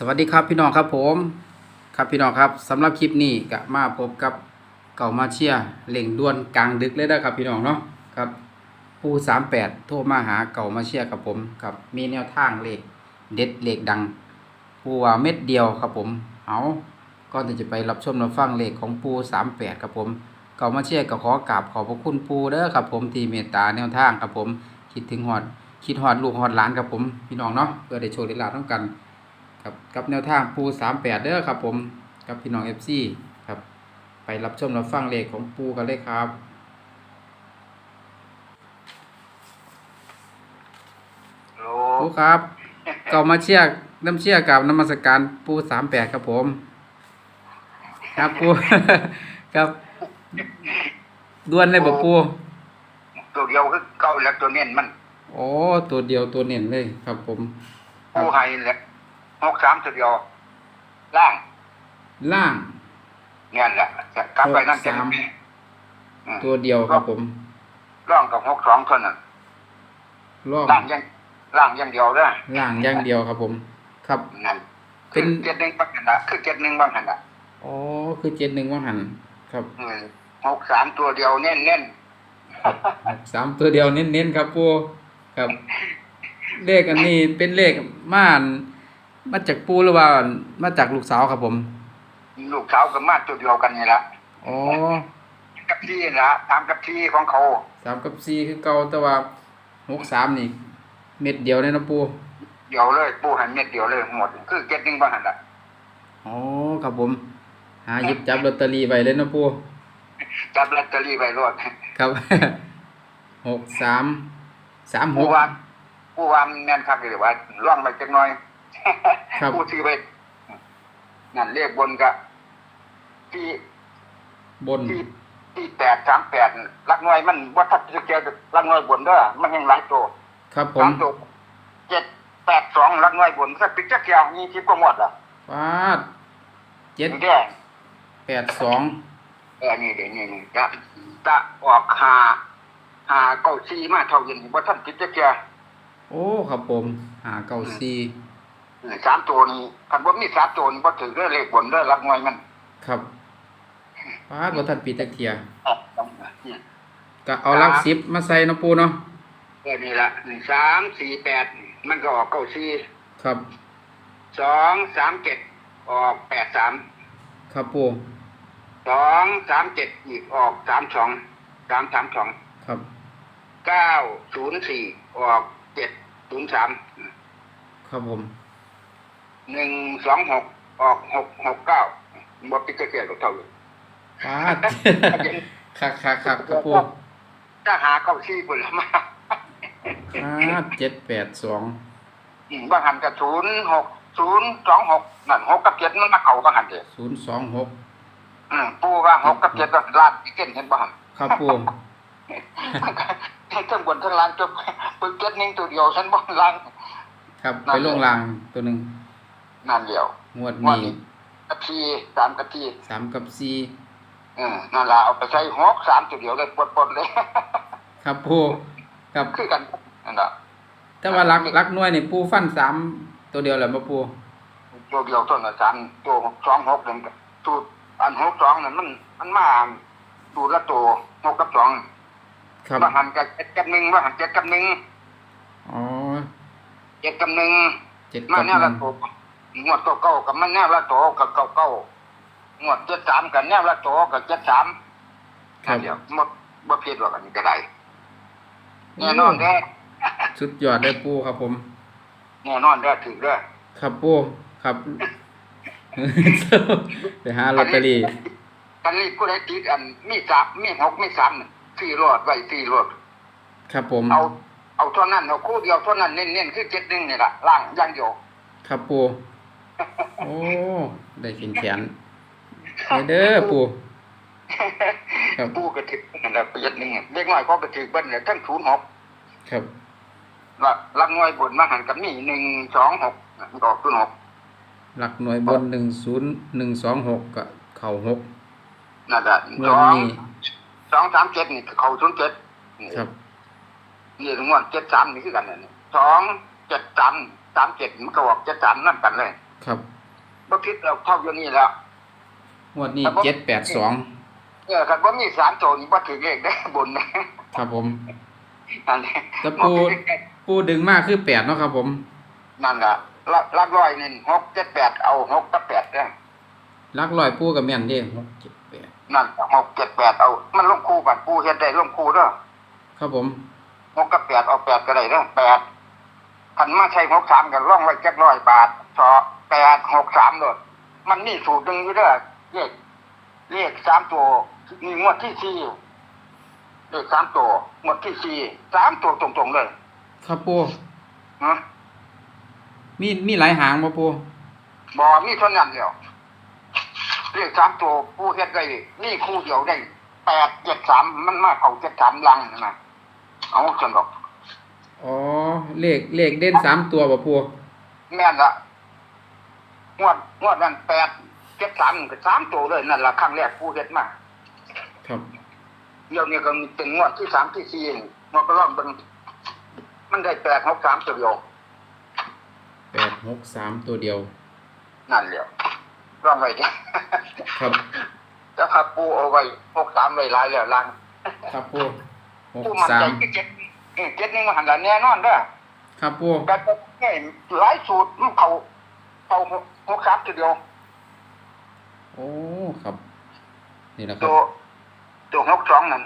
สวัสดีครับพี่น้องครับผมครับพี่น้องครับสำหรับคลิปนี้ก็มาพบกับเก่ามาเชียเล่งด่วนกลางดึกเลยนะครับพี่น้องเนาะครับปูสามแปดโทรมาหาเก่ามาเชียร์กับผมครับมีแนวทางเลขเด็ดเลขดังปูว่าเม็ดเดียวครับผมเอาก่อนที่จะไปรับชมรับฟังเลขของปูสามแปดครับผมเก่ามาเชียก็ขอกราบขอบพระคุณปูเด้อครับผมที่เมตตาแนวทางครับผมคิดถึงหอดคิดหอดลูกหอดหลานครับผมพี่น้องเนาะเพื่อได้โชว์ได้ลาต้องกัน ครับกับแนวทางปูสามแปดเด้อครับผมกับพี่น้องเอฟซีครับ ไปรับชมรับฟังเลขของปูกันเลยครับโลปูครับเก่ามาเชียร์น้ำเชียร์กับน้ำมัสการปูสามแปดครับผม ครับปูครับด้วนเลยบ่ปูตัวเดียวคือเก่าแล้วตัวเน้นมัน โอ้ตัวเดียวตัวเน่นเลยครับผมครัผู้บให้แหละ หกสามตัวเดียวล่างล่างเนี่ยแหละจะกลับไปนั่นจะหกสามมีอืมตัวเดียวครับผมร่องกับหกสองเท่านั้นล่องล่างยังล่างอยังเดียวเด้อล่างอย่างเดียวครับผม ครับนั่นเป็เป็นนเจ็ดหนึ่งบางหันละคือเจ็ดหนึ่งบางหันละอ๋อคือเจ็ดหนึ่งว่าหันครับอืมหกสามตัวเดียวเน้นเน้นสามตัวเดียวเน้นๆครับปูครับ เลขอันนี้เป็นเลขม่าน มาจากปูหรือว่ามาจากลูกสาวครับผม ลูกสาวกับมาตัวเดียวกันนี่ละอ๋อกับที่ละตามกับที่ของเขาสามกับสี่คือเก่าแต่ว่าหกสามนี่ เม็ดเดียวเลยนะปูเดียวเลย ปูหันเม็ดเดียวเลยหมด คือเจ็ดหนึ่งบางหันละอ๋อครับผม หาหยิบจับลอตเตอรี่ไว้เลยนะปูจับลอตเตอรี่ไปรวดครับหกสามสามหผู้กว่าผู้ว่ามันแม่นคักเลยว่าล่องไปจักหน่อย ครับ ผู้ซื้อไปนั่นเรียกบนกะที่บน ที่ที่แปดสามแปดลักหน่วยมันว่าถ้าจะเจอลักหน่วยบนเด้อมันยังหลายตัวครับผสามมตัวเจ็ดแปดสองลักหน่วยบนสักปิดจักเกียวยี่สิบก็หมดอะฟาดเจ็ดนี่แดงแปดสองเออนี่เดี๋ยวนี่นี่จะจะออกหาหาเก้าซีมาเท่าเย็นว่าท่านปิดจักเกียวโอ้ครับผมหาเก้าสี่ สามตัวนี้คันว่ามีสามตัวนี้ว่าถือเด้อเลขบนเด้อลักหน่วยมัน ครับฟาดว่าท่านปีตะเคียออกตรงนี้ก็เอาหลักสิบมาใส่เนาะปูเนาะเออนี่ละหนึ่งสามสี่แปดมันก็ออกเก้าสี่ครับสองสามเจ็ดออกแปดสามครับปูสองสามเจ็ดอีกออกสามสองสามสามสองครับเก้าศูนย์สี่ออกเจ็ดศูนย์สามครับผม หนึ่งสองหกออกหกหกเก้าบ่ปิดเกียร์เท่าอยู่ฟาดคักคักคักครับปูถ้าหาเก้าสี่ปุ่นละมาฟาดเจ็ดแปดสองอืมบางหันกับศูนย์หกศูนย์สองหกนั่นหกกับเจ็ดมันมาเข่าบางหันเดียวศูนย์สองหกอืมปูว่าหกกับเจ็ดก็ลาดอีกเก้นเห็นบ้างครับปูทั้งบนทั้งล่างจบปึกเจ็ดนิ่งตัวเดียวฉันบ่ล่างครับไปลงรางตัวหนึ่ง นั่นเดียวงวดงวดนี้นี้กะทีสามกะทีสามกับสี่อืมนั่นล่ะเอาไปใช้หกสามตัวเดียวเลยปดๆเลย ครับปูครับคือกันนั่นล่ะแต่ว่ารักรักหน่วยนี่ปูฟันสามตัวเดียวแหละมาปูตัวเดียวต้นละสามตัวสองหกหนึ่งสูตรอันหกสองนั่นมัน มันมาดูละตัวหกกับสองครับว่าหันกับเจ็ดกับหนึ่งว่าหันเจ็ดกับหนึ่งอ๋อเจ็ดกับหนึ่งเจ็ดมากับหแน่ละนึ่งตัว งวดเก้าเก้ากับมันแน่ละตัวกับเก้าเก้างวดเจ็ดสามกับแน่ละตัวกับเจ็ดสามครับ เดี๋ยวหมดบ่ผิดหรอกอันนี้ก็ได้แน่นอนแน่สุดยอดเลยปูครับผม แน่นอนแน่ถือเด้อครับปูครับ ไปหาลอตเตอรี่กันนี้ผู้ใดติดอันมีสามมีหกมีสามสี่รอดไว้สี่รอด ครับผม เอาเอาเท่านั้นเอาคู่เดียวเท่านั้นเน้นๆคือเจ็ดหนึ่งนี่ล่ะล่างอย่างเดียวครับปู โอ้ได้กินแขนไปเด้อปูครับปูกระถึกนั่นแหละเจ็ดหนึ่งเล็กน้อยก็กระถึกเบิ้ลเนี่ยทั้งศูนย์หกครับละลังน้อยบนมาหันกับนี่หนึ่งสองหกมันก็ออกศูนย์หกหลักหน่วยบนหนึ่งศูนย์หนึ่งสองหกกับเข่าหกนั่นแหละงวสดองนี้สองสามเจ็ดนี่เขาศูนย์เจ็ดครับนี่งวดเจ็ดสามนี่คือกันเนี่ยสองเจ็ดสามสามเจ็ดมันก็ออกเจ็ดสามนั่นกันเลย ครับบ่คิดเราเข้าอยู่นี่แล้วงวดนี้ครับผมเจ็ดแปดสองเออคันบ่มีสามโจนี่บ่ถือเลขได้บนนะครับผมนั่นแหละแต่ปูปูดึงมากคือแปดเนาะครับผม นั่นล่ะละลักร้อยนี่หกเจ็ดแปดเอาหกกับแปดเด้อลักลอยปูกับแม่นเด้หกเจ็ดแปดนั่นหกเจ็ดแปดเอา มันลงคู่บัดปูเฮ็ดได้ลงคู่เด้อครับผมหกกับแปดเอาแปดก็ได้เด้อแปดคันมาใช้หกสามกันร่องไว้จักร้อยบาทสอ แปดหกสามโดดมันนี่สูตรหนึ่งอยู่เด้อเลขเลขสามตัวนี่งวดที่สี่เลขสามตัวงวดที่สี่สามตัวตรงๆเลยครับปูฮะมีมีหลายหางบ่ปูบอมีเท่านั้นเดียวเลขสามตัวผู้เฮ็ดได้นี่คู่เดียวได้แปดเจ็ดสามมันมาเข้าเจ็ดสามลังนะเอาสนบอกอ๋อเลขเลขเด่นสามตัวบ่ปูแม่นละ งวดงวดนั้นแปดเจ็ดสามก็สามตัวเลยนั่นละครั้งแรกผู้เฮ็ดมาครับเดี๋ยวนี้ก็เป็นงวดที่สามที่สี่งวดก็ลองเป็นมันได้แปดหกสามตัวเดียวแปดหกสามตัวเดียว นั่นเดียวลองไว้ดิครับแล้วครับปูเอาไว้หกสามไว้หลายแล้วลังครับปูหกปูมันสาใจมที่เจ็ดเออเจ็ดนี่มันหันละแน่นอนเด้อครับปูแต่เนี่ยหลายสูตรมันเขาเขา หกสามตัวเดียว โอ้ ครับ นี่แหละคตัรับ วตัวหกสองนั่น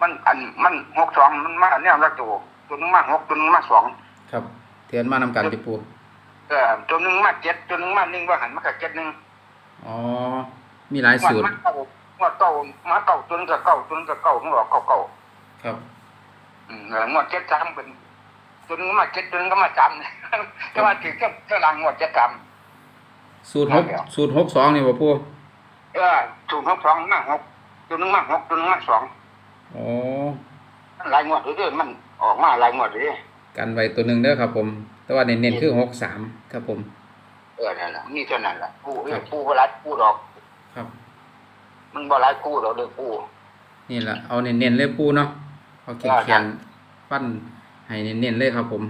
มันอันมันหกสองมันมาเนี่ยละตัวตัวหนึงมาหกตัวหนึงมาสองครับ เทียนมานำกันติปู เออตัวหนึงมาเจ็ดตัวหนึงมาหนึ่งว่าหันมากับเจ็ดหนึ่งอ๋อ มีหลายสูตรมันเก่าว่าเก่ามาเก่าตัวหนึงกับเก่าตัวหนึงกับเก่าของเราเก่าเก่าครับ อืมแล้วงวดเจ็ดสามเป็นตัวหนึงมาเจ็ดตัวหนึงก็มาจำแต่ว่าถือแค่เท่ารังงวดเจ็ดสาม สูตรหกสูตรหกสองนี่บ่ปูเออถูกหกสองมาหกตัวหนึงมาหกตัวหนึงมาสองอ๋อมันหลายงวดเรื่อยๆมันออกมาหลายงวดเรื่อยกันไว้ตัวหนึ่งเด้อครับผม แต่ว่าเน้นๆคือหกสามครับผม เออนั่นแหละนี่เท่านั้นแหละปูครับปูบ่หลายปูดอก ครับ มันบ่หลายปูดอกเด้อปูนี่แหละเอาเน้นๆเลยปูเนาะเอาเขียนได้เขียนปั้นให้เน้นๆเลยครับผม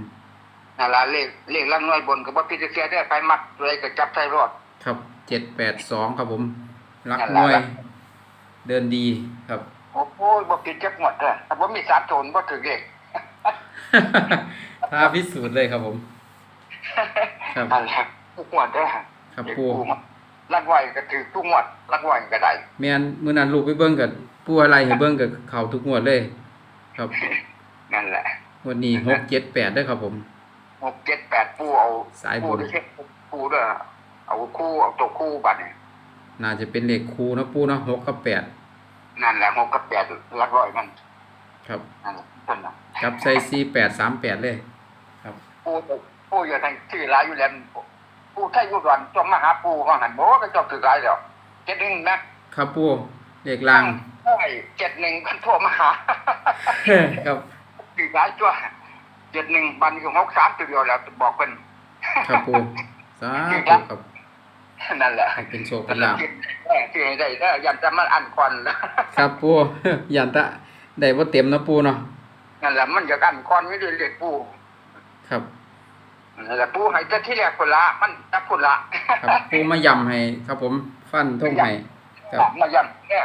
นั่นล่ะเลขเลขลังน้อยบนก็บ่พิจารณาได้ไปมักเลยก็จับใส่รอด ครับเจ็ดแปดสองครับผมรักนั่นหล่ะน่วยเดินดีครับ โอ้โหบ่ผิดจักหมดเด้อถ้าบ่มีสามโจรบ่ถึงเลขท้าพิสูจน์เลยครับผม ครับนั่นแหละทุกงวดเด้อครับเลขปูมันลักไว้ก็ถือทุกงวดลักไว้ก็ได้แม่นมื้อนั้นลูกไปเบิ่งกับปูอะไรให้เบิ่งกับเขาทุกงวดเลย ครับนั่นแหละงวันนี้หกเจ็ดแปดได้อครับผม หกเจ็ดแปดปูเอาสายบุญปูด้วยปูด้วยเอาคู่เอาตัวคู่บัดนี้น่าจะเป็นเลขคูเนาะปูเนาะหกกับแปดนั่นแหละหกกับแปดลักร้อยมันครับนั่นแหละเพิ่นน่ะจับใส่สี่แปดสามแปดเลยครับปูปูอยู่ทางชื่อหลายอยู่แล้วปูไทยอยู่ดอนจอมมาหาปูว่าหันโบก็จอมถือหลายแล้วเจ็ดหนึ่งนะครับปูเลขล่าง ใช่เจ็ดหนึ่งกันโทรมาหา ครับ ถือหลายจ้วเจ็ดหนึ่งบันคือหกสามตัวเดียวแล้วบอกเพิ่นครับปูสาธุครับนั่นแหละให้เป็นโชคเป็นลาภที่ให้ได้ได้ยันจะมาอันควันแล้วครับปูยันตะได้บ่เต็มเนาะปูเนาะนั่นแหละมันจะอันควันไม่ได้เรียกปูครับนั่นแหละปูให้แต่ที่แรกคนละมันจับคนละครับปูมายำให้ครับผมฟันท่งให้ครับมายันเนี่ย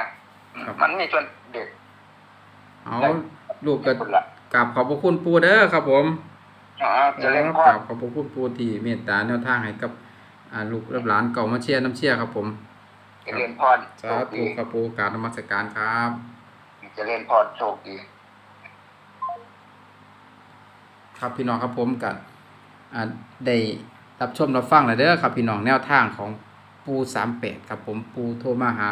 ครับมันมีส่วนเด็กเอาลูกก็คนละ กราบขอบพระคุณปูเด้อครับผมอ่าจะเล่นกคอราบขอบพระคุณปูที่เมตตาแนวทางให้กับอ่าลูกและหลานเก่ามาเชียร์น้ำเชียร์ครับผมจะเล่นพรสาธุครับปูกราบนมัสการครับจะเล่นพรโชคดี ครับพี่น้องครับผมกับอ่าได้รับชมรับฟังแล้วเด้อครับพี่น้องแนวทางของปูสามแปดครับผมปูโทรมาหา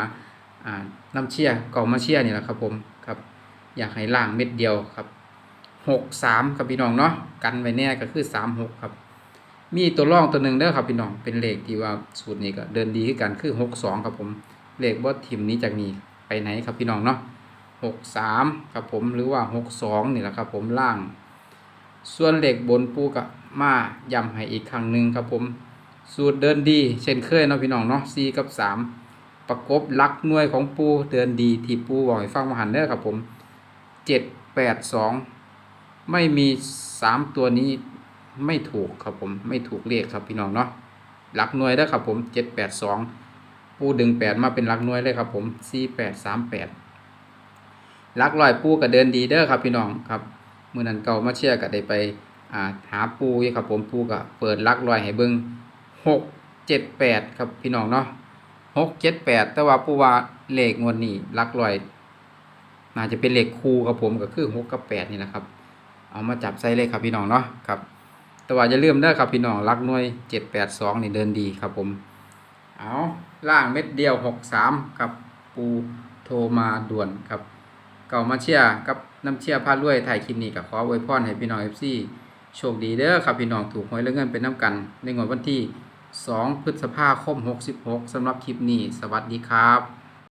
อ่าน้ำเชียร์เก่ามาเชียร์นี่แหละครับผมครับอยากให้ล่างเม็ดเดียวครับ หกสามครับพี่น้องเนาะกันไว้แน่ก็คือสามหกครับ มีตัวร่องตัวหนึ่งเด้อครับพี่น้องเป็นเลขที่ว่าสูตรนี้ก็เดินดีขึ้นกันคือหกสองครับผมเลขว่าทีมนี้จากนี้ไปไหนครับพี่น้องเนาะหกสามครับผมหรือว่าหกสองนี่แหละครับผมล่าง ส่วนเหล็กบนปูกับมาย้ำให้อีกครั้งหนึ่งครับผม สูตรเดินดี เช่นเคยเนาะพี่น้องเนาะ4กับ3ประกบลักหน่วยของปูเดินดีที่ปูบอกให้ฟังมาหันเด้อครับผม7 8 2 ไม่มี3ตัวนี้ไม่ถูกครับผมไม่ถูกเลขครับพี่น้องเนาะหลักหน่วยเด้ครับผมเจ็ดแปดสองปูดึงแปดมาเป็นหลักหน่วยเลยครับผมสี่แปดสามแปดหลักลอยปูก็เดินดีเด้อครับพี่น้องครับเมื่อนั้นเก่ามาเชียร์ก็ได้ไปหาปูยู่ครับผมปูก็เปิดลักลอยให้เบิ้งหกเจ็ดแปดครับพี่น้องเนาะหกเจ็ดแปดแต่ว่าปูว่าเลขงวดนี้ลักลอยน่าจะเป็นเลขคู่ครับผมก็คือหกกับแปดนี่แหละครับ เอามาจับใส่เลยครับพี่น้องเนาะครับ แต่ว่าอย่าลืมเด้อครับพี่น้องรักหน่วยเจ็ดแปดสองนี่เดินดีครับผม เอาล่างเม็ดเดียวหกสามครับปูโทรมาด่วนครับ เก่ามาเชียร์กับน้ำเชียร์พาด้วยถ่ายคลิปนี้กับขออวยพรให้พี่น้องเอฟซีโชคดีเด้อครับพี่น้องถูกหวยและเงินเป็นน้ำกัน ในงวดวันที่ 2 พฤษภาคม 66สำหรับคลิปนี้ สวัสดีครับ